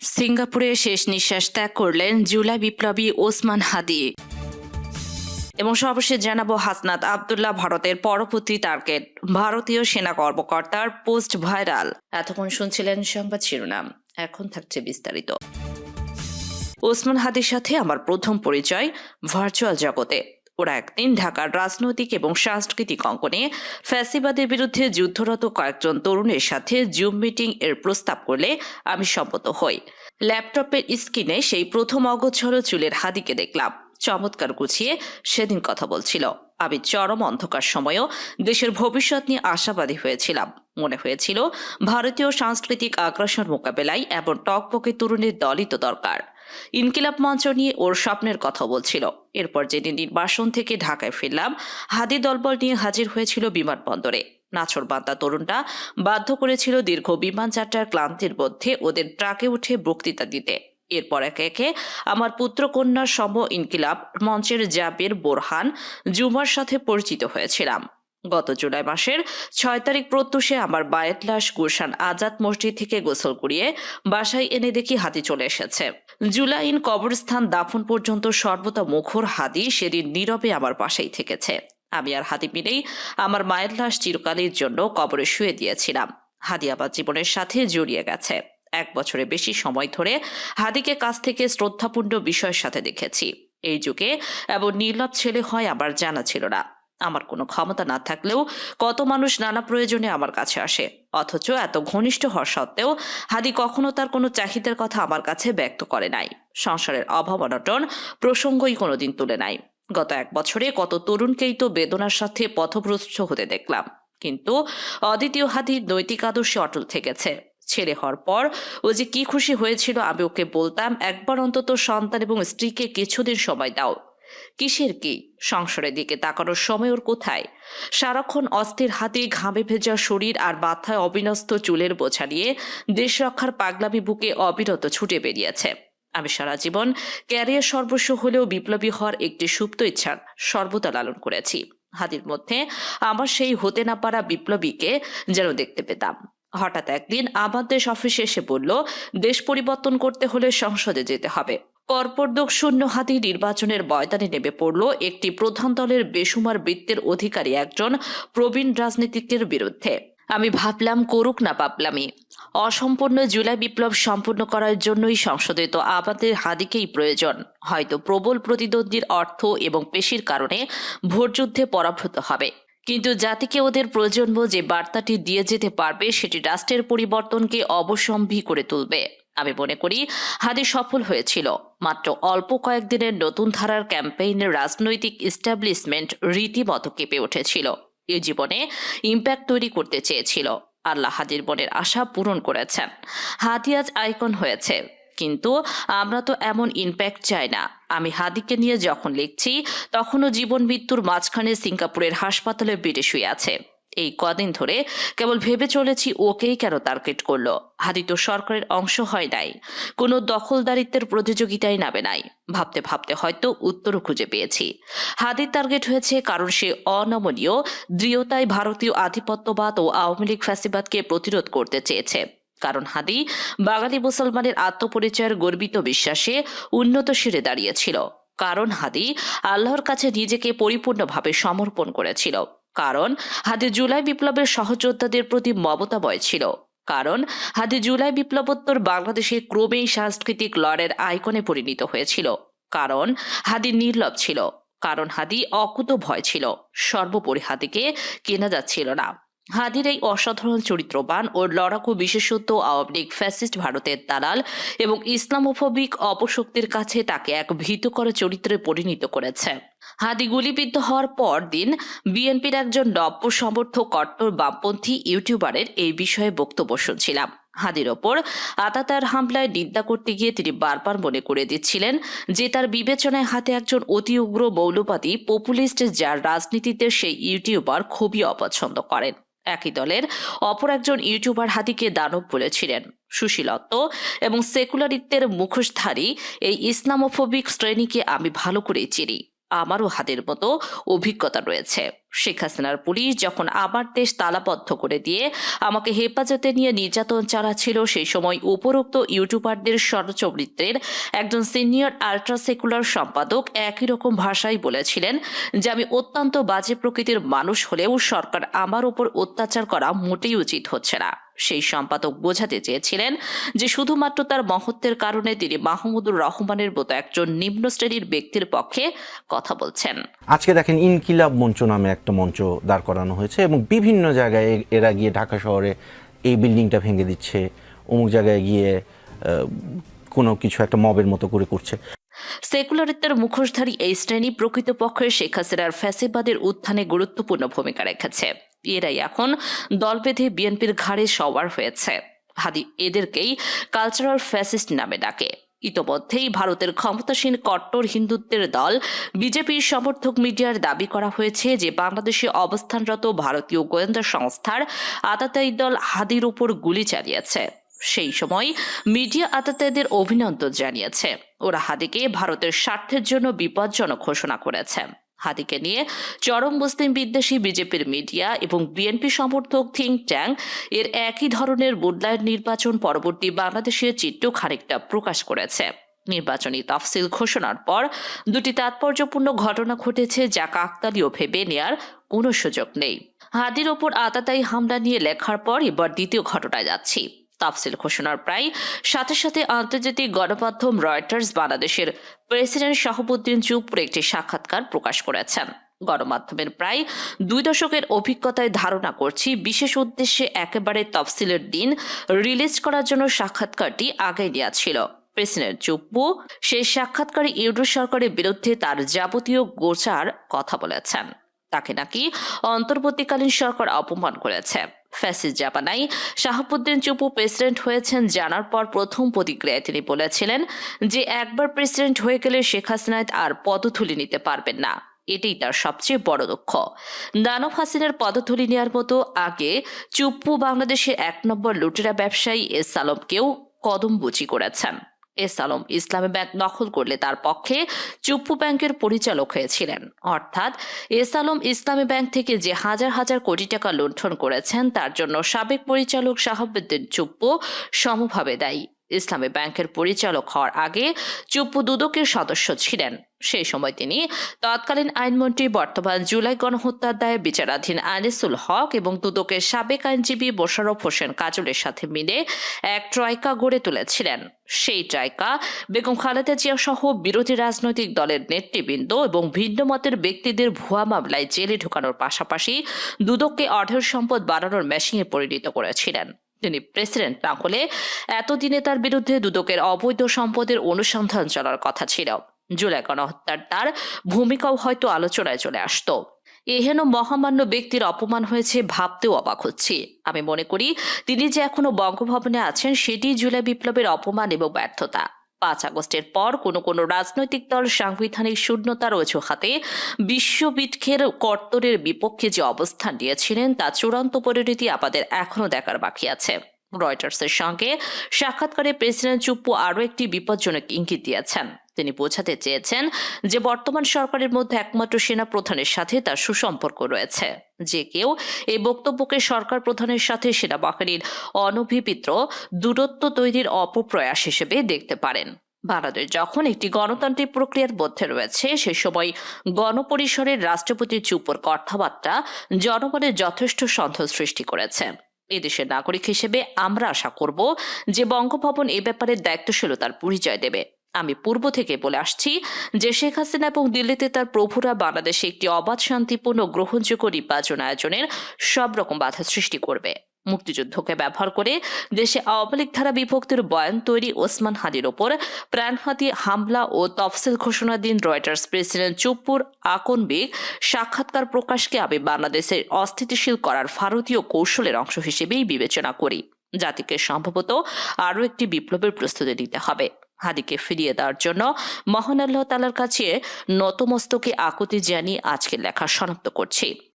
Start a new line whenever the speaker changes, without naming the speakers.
সিঙ্গাপুরে শেষ নিঃশ্বাস ত্যাগ করলেন জুলাই বিপ্লবী ওসমান হাদি। এবং সর্বশেষ জানাব হাসনাত আবদুল্লাহ ভারতের পরবর্তী টার্গেট, ভারতীয় সেনা কর্মকর্তার পোস্ট ভাইরাল। এতক্ষণ শুনছিলেন সংবাদ শিরোনাম, এখন থাকছে বিস্তারিত। ওসমান হাদির সাথে আমার প্রথম পরিচয়, ভার্চুয়াল জগতে। ওরা একদিন ঢাকার রাজনৈতিক এবং সাংস্কৃতিক অঙ্গনে ফ্যাসিবাদের বিরুদ্ধে যুদ্ধরত কয়েকজন তরুণের সাথে জুম মিটিং এর প্রস্তাব করলে আমি সম্মত হই। ল্যাপটপের স্ক্রিনে সেই প্রথম অগোছল চুলের হাদিকে দেখলাম। চমৎকার গুছিয়ে সেদিন কথা বলছিল। আমি চরম অন্ধকার সময়ও দেশের ভবিষ্যৎ নিয়ে আশাবাদী হয়েছিলাম। মনে হয়েছিল, ভারতীয় সাংস্কৃতিক আগ্রাসন মোকাবেলায় এমন টকপকে তরুণের দলই তো দরকার। ইনকিলাব মঞ্চ নিয়ে ওর স্বপ্নের কথা বলছিল। এরপর যেদিন নির্বাসন থেকে ঢাকায় ফিরলাম, হাদি দলবল নিয়ে হাজির হয়েছিল বিমানবন্দরে। নাছর বান্দা তরুণটা বাধ্য করেছিল দীর্ঘ বিমান যাত্রার ক্লান্তির মধ্যে ওদের ট্রাকে উঠে বক্তৃতা দিতে। এরপর একে একে আমার পুত্রকন্যার সম ইনকিলাব মঞ্চের জাবের বোরহান জুমার সাথে পরিচিত হয়েছিলাম। গত জুলাই মাসের ছয় তারিখ প্রত্যুষে আমার বায়েট লাশ গুলশান আজাদ মসজিদ থেকে গোসল করিয়ে বাসায় এনে দেখি হাতি চলে এসেছে। জুলাইন কবরস্থান দাফন পর্যন্ত সর্বদা মুখর হাদি সেদিন নীরবে আমার পাশেই থেকেছে। আমি আর হাতি মিলেই আমার মায়ের লাশ চিরকালের জন্য কবরে শুয়ে দিয়েছিলাম। হাদি আমার জীবনের সাথে জড়িয়ে গেছে। এক বছরের বেশি সময় ধরে হাদিকে কাছ থেকে শ্রদ্ধাপূর্ণ বিষয়ের সাথে দেখেছি। এই যুগে এবং নির্লভ ছেলে হয় আমার জানা ছিল না। আমার কোনো ক্ষমতা না থাকলেও কত মানুষ নানা প্রয়োজনে আমার কাছে আসে। অথচ এত ঘনিষ্ঠ হওয়া সত্ত্বেও হাদি কখনো তার কোনো চাহিদার কথা আমার কাছে ব্যক্ত করে নাই। সংসারের অভাব অনটন প্রসঙ্গই কোনোদিন তুলে নাই। গত এক বছরে কত তরুণকেই তো বেদনার সাথে পথভ্রষ্ট হতে দেখলাম। কিন্তু অদ্বিতীয় হাদির নৈতিক আদর্শে অটল থেকেছে। ছেলে হওয়ার পর ও যে কি খুশি হয়েছিল আমি ওকে বলতাম, একবার অন্তত সন্তান এবং স্ত্রীকে কিছুদিন সময় দাও। কিসের কি? সংসারের দিকে তাকানোর সময় ওর কোথায়? সারাক্ষণ অস্থির হাতে ঘামে ভেজা শরীর আর মাথায় অবিনস্ত চুলের বোঝা নিয়ে দেশ রক্ষার পাগলামি বুকে অবিরত ছুটে বেরিয়েছে। আমি সারা জীবন ক্যারিয়ার সর্বস্ব হলেও বিপ্লবী হওয়ার একটি সুপ্ত ইচ্ছার সর্বদা লালন করেছি। হাতির মধ্যে আমার সেই হতে না পারা বিপ্লবীকে যেন দেখতে পেতাম। হঠাৎ একদিন আমার দেশ অফিসে এসে বলল, দেশ পরিবর্তন করতে হলে সংসদে যেতে হবে। কর্পোরদক শূন্য হাতি নির্বাচনের ময়দানে নেমে পড়ল একটি প্রধান দলের বেসুমার বৃত্তের অধিকারী একজন প্রবীণ রাজনীতিকের বিরুদ্ধে। আমি ভাবলাম, করুক না পাবলামি অসম্পূর্ণ জুলাই বিপ্লব সম্পূর্ণ করার জন্যই সংসদে তো আমাদের হাদিকেই প্রয়োজন। হয়তো প্রবল প্রতিদ্বন্দ্বীর অর্থ এবং পেশির কারণে ভোটযুদ্ধে পরাভূত হবে। কিন্তু জাতিকে ওদের প্রজন্ম যে বার্তাটি দিয়ে যেতে পারবে, সেটি রাষ্ট্রের পরিবর্তনকে অবসম্ভী করে তুলবে। আমি মনে করি হাদি সফল হয়েছিল। মাত্র অল্প কয়েকদিনের নতুন ধারার ক্যাম্পেইনের রাজনৈতিক ইস্টাবলিশমেন্ট রীতিমতো কেঁপে উঠেছিল। এ জীবনে ইম্প্যাক্ট তৈরি করতে চেয়েছিল। আল্লাহ হাদির মনের আশা পূরণ করেছেন। হাদি আজ আইকন হয়েছে। কিন্তু আমরা তো এমন ইম্প্যাক্ট চাই না। আমি হাদিকে নিয়ে যখন লিখছি, তখনও জীবন মৃত্যুর মাঝখানে সিঙ্গাপুরের হাসপাতালে বেডে শুয়ে আছে। এই কদিন ধরে কেবল ভেবে চলেছি ওকেই কেন টার্গেট করল। হাদি তো সরকারের অংশ হয় নাই। কোনো দখলদারিত্বের প্রতিযোগিতায় নামে নাই। ভাবতে ভাবতে হয়তো উত্তরও খুঁজে পেয়েছি। হাদির টার্গেট হয়েছে কারণ সে অনমনীয়, দৃঢ়তায় ভারতীয় আধিপত্যবাদ ও আওয়ামী লীগ ফ্যাসিবাদকে প্রতিরোধ করতে চেয়েছে। কারণ হাদি বাঙালি মুসলমানের আত্মপরিচয়ের গর্বিত বিশ্বাসে উন্নত শিরে দাঁড়িয়েছিল। কারণ হাদি আল্লাহর কাছে নিজেকে পরিপূর্ণভাবে সমর্পণ করেছিল। কারণ হাতে জুলাই বিপ্লবের সহযোদ্ধাদের প্রতি মমতা মমতাময় ছিল। কারণ হাতে জুলাই বিপ্লবোত্তর বাংলাদেশে ক্রমেই সাংস্কৃতিক লড়ের আইকনে পরিণত হয়েছিল। কারণ হাদি নির্লভ ছিল। কারণ হাদি অকুত ভয় ছিল। সর্বোপরি হাদিকে কেনা যাচ্ছিল না। হাদির এই অসাধারণ চরিত্রবান ও লড়াকু বিশেষত্ব আওয়ামী লীগ, ফ্যাসিস্ট ভারতের দালাল এবং ইসলামোফোবিক অপশক্তির কাছে তাকে এক ভীতকর চরিত্রে পরিণত করেছে। হাদি গুলিবিদ্ধ হওয়ার পর দিন বিএনপির একজন নব্য সমর্থক কট্টর বামপন্থী ইউটিউবারের এই বিষয়ে বক্তব্য শুনছিলাম। হাদির ওপর আতাতার হামলায় নিন্দা করতে গিয়ে তিনি বারবার মনে করে দিচ্ছিলেন যে তার বিবেচনায় হাতে একজন অতি উগ্র মৌলবাদী পপুলিস্ট যার রাজনীতিতে সেই ইউটিউবার খুবই অপছন্দ করেন। একই দলের অপর একজন ইউটিউবার হাতিকে দানব বলেছিলেন। সুশীলত্ব এবং সেকুলারিত্বের মুখোশধারী এই ইসলামোফোবিক শ্রেণীকে আমি ভালো করেই চিনি। আমারও হাতের মতো অভিজ্ঞতা রয়েছে। শেখ হাসিনার পুলিশ যখন আমার দেশ তালাবদ্ধ করে দিয়ে আমাকে হেফাজতে নিয়ে নির্যাতন চালাচ্ছিল, সেই সময় উপরোক্ত ইউটিউবারদের ষড়চরিত্রের একজন সিনিয়র আল্ট্রা সেকুলার সম্পাদক একই রকম ভাষায় বলেছিলেন যে, আমি অত্যন্ত বাজে প্রকৃতির মানুষ হলেও সরকার আমার উপর অত্যাচার করা মোটেই উচিত হচ্ছে না। সেই সম্পাদক বোঝাতে চেয়েছিলেন যে শুধুমাত্র তার মহত্বের কারণে তিনি মাহমুদুর রহমানের মতো একজন নিম্ন শ্রেণির ব্যক্তির পক্ষে কথা বলছেন।
আজকে দেখেন ইনকিলাব মঞ্চ নামে একটা মঞ্চ দাঁড় করানো হয়েছে এবং বিভিন্ন জায়গায় এরা গিয়ে ঢাকা শহরে এই বিল্ডিংটা ভেঙে দিচ্ছে অমুক জায়গায় গিয়ে কোনো কিছু একটা মবের মতো করে করছে।
সেকুলারিত্বের মুখোশধারী এই শ্রেণি প্রকৃতপক্ষে শেখ হাসিনার ফ্যাসিবাদের উত্থানে গুরুত্বপূর্ণ ভূমিকা রেখেছে। এরাই এখন দল বেঁধে বিএনপির ঘাড়ে সওয়ার হয়েছে। হাদি এদেরকেই কালচারাল ফ্যাসিস্ট নামে ডাকে। ইতোমধ্যেই ভারতের ক্ষমতাসীন কট্টর হিন্দুত্বের দল বিজেপির সমর্থক মিডিয়ার দাবি করা হয়েছে যে বাংলাদেশে অবস্থানরত ভারতীয় গোয়েন্দা সংস্থার আতাতায়ী দল হাদির উপর গুলি চালিয়েছে। সেই সময় মিডিয়া আতাতায়ীদের অভিনন্দন জানিয়েছে। ওরা হাদিকে ভারতের স্বার্থের জন্য বিপজ্জনক ঘোষণা করেছে। হাদিকে নিয়ে চরম মুসলিম বিদ্বেষী বিজেপির মিডিয়া এবং বিএনপি সমর্থক থিঙ্ক ট্যাঙ্ক এর একই ধরনের মূল্যায়ন নির্বাচন পরবর্তী বাংলাদেশের চিত্র খানিকটা প্রকাশ করেছে। নির্বাচনী তফসিল ঘোষণার পর দুটি তাৎপর্যপূর্ণ ঘটনা ঘটেছে যা কাকতালীয় ভেবে নেয়ার কোনো সুযোগ নেই। হাদির ওপর আতাতায়ী হামলা নিয়ে লেখার পর এবার দ্বিতীয় ঘটনায় যাচ্ছি। তাফসিল ঘোষণার প্রায় সাথে সাথে আন্তর্জাতিক গণমাধ্যম রয়টার্স বাংলাদেশের প্রেসিডেন্ট শাহবুদ্দিন চুপুর একটি সাক্ষাৎকার প্রকাশ করেছেন। গণমাধ্যমের প্রায় দুই দশকের অভিজ্ঞতায় ধারণা করছি, বিশেষ উদ্দেশ্যে একেবারে তফসিলের দিন রিলিজ করার জন্য সাক্ষাৎকারটি আগে নেওয়া ছিল। প্রেসিডেন্ট চুপ্পু সেই সাক্ষাৎকারে ইউরো সরকারের বিরুদ্ধে তার যাবতীয় গোচার কথা বলেছেন। তাকে নাকি অন্তর্বর্তীকালীন সরকার অপমান করেছে। ফ্যাসিস জাপানাই শাহাবুদ্দিন চুপু প্রেসিডেন্ট হয়েছেন জানার পর প্রথম প্রতিক্রিয়ায় তিনি বলেছিলেন যে একবার প্রেসিডেন্ট হয়ে গেলে শেখ হাসিনা আর পদধূলি নিতে পারবেন না। এটাই তার সবচেয়ে বড় দুঃখ। দানব হাসিনের পদধূলি নেওয়ার মতো আগে চুপ্পু বাংলাদেশের এক নম্বর লুটেরা ব্যবসায়ী এস আলমকেও কদমবুচি করেছেন। এস আলম ইসলামী ব্যাংক দখল করলে তার পক্ষে চুপ্পু ব্যাংকের পরিচালক হয়েছিলেন। অর্থাৎ এস আলম ইসলামী ব্যাংক থেকে যে হাজার হাজার কোটি টাকা লুণ্ঠন করেছেন, তার জন্য সাবেক পরিচালক শাহাবুদ্দিন চুপ্পু সমভাবে দায়ী। ইসলামী ব্যাংকের পরিচালক হওয়ার আগে চুপ্পু দুদকের সদস্য ছিলেন। সেই সময় তিনি তৎকালীন আইনমন্ত্রী, বর্তমান জুলাই গণহত্যার দায়ে বিচারাধীন আনিসুল হক এবং দুদকের সাবেক আইনজীবী মোশাররফ হোসেন কাজলের সাথে মিলে এক ট্রয়কা গড়ে তুলেছিলেন। সেই ট্রয়কা বেগম খালেদা জিয়া সহ বিরোধী রাজনৈতিক দলের নেতৃবৃন্দ এবং ভিন্ন মতের ব্যক্তিদের ভুয়া মামলায় জেলে ঢুকানোর পাশাপাশি দুদককে অঢেল সম্পদ বাড়ানোর মেশিনে পরিণত করেছিলেন। তিনি প্রেসিডেন্ট না হলে এতদিনে তার বিরুদ্ধে দুদকের অবৈধ সম্পদের অনুসন্ধান চলার কথা ছিল। জুলাই গণহত্যার তার ভূমিকাও হয়তো আলোচনায় চলে আসতো। এহেন মহামান্য ব্যক্তির অপমান হয়েছে ভাবতেও অবাক হচ্ছি। আমি মনে করি, তিনি যে এখনও বঙ্গভবনে আছেন সেটি জুলাই বিপ্লবের অপমান এবং ব্যর্থতা। পাঁচ আগস্টের পর কোনো কোনো রাজনৈতিক দল সাংবিধানিক শূন্যতার অজুহাতে বিশ্ববিক্ষের কর্তরের বিপক্ষে যে অবস্থান দিয়েছিলেন তা চূড়ান্ত পরিণতি আমাদের এখনও দেখার বাকি আছে। রয়টার্সের সঙ্গে সাক্ষাৎকারে প্রেসিডেন্ট চুপ্পু আরও একটি বিপজ্জনক ইঙ্গিত দিয়েছেন। তিনি বোঝাতে চেয়েছেন যে বর্তমান সরকারের মধ্যে একমাত্র সেনা প্রধানের সাথে তার সুসম্পর্ক রয়েছে। যে কেউ এই বক্তব্যকে সরকার প্রধানের সাথে সেনাবাহিনীর অনভিপিত্র দূরত্ব তৈরির অপপ্রয়াস হিসেবে দেখতে পারেন। ভারতের যখন একটি গণতান্ত্রিক প্রক্রিয়ার মধ্যে রয়েছে, সে সময় গণপরিসরের রাষ্ট্রপতি চুপর কথাবার্তা জনগণের যথেষ্ট সন্দেহ সৃষ্টি করেছে। এদেশের নাগরিক হিসেবে আমরা আশা করব যে বঙ্গভবন এ ব্যাপারে দায়িত্বশীলতার পরিচয় দেবে। আমি পূর্ব থেকে বলে আসছি যে শেখ হাসিনা এবং দিল্লিতে তার প্রভুরা বাংলাদেশে একটি অবাধ শান্তিপূর্ণ গ্রহণযোগ্য নির্বাচন আয়োজনের সব রকম বাধা সৃষ্টি করবে। মুক্তিযুদ্ধকে ব্যবহার করে দেশে আওয়ামী লীগ ধারা বিভক্তির বয়ান তৈরি ওসমান হাদির ওপর প্রাণহাতি হামলা ও তফসিল ঘোষণা দিন রয়টার্স প্রেসিডেন্ট চুপ্পুর আকনবিক সাক্ষাৎকার প্রকাশকে আমি বাংলাদেশের অস্থিতিশীল করার ভারতীয় কৌশলের অংশ হিসেবেই বিবেচনা করি। জাতিকে সম্ভবত আরও একটি বিপ্লবের প্রস্তুতি নিতে হবে। হাদিকে ফিরিয়ে দেওয়ার জন্য মহান আল্লাহ তালার কাছে নতমস্তকে আকুতি জানিয়ে আজকে লেখা শনাক্ত করছি।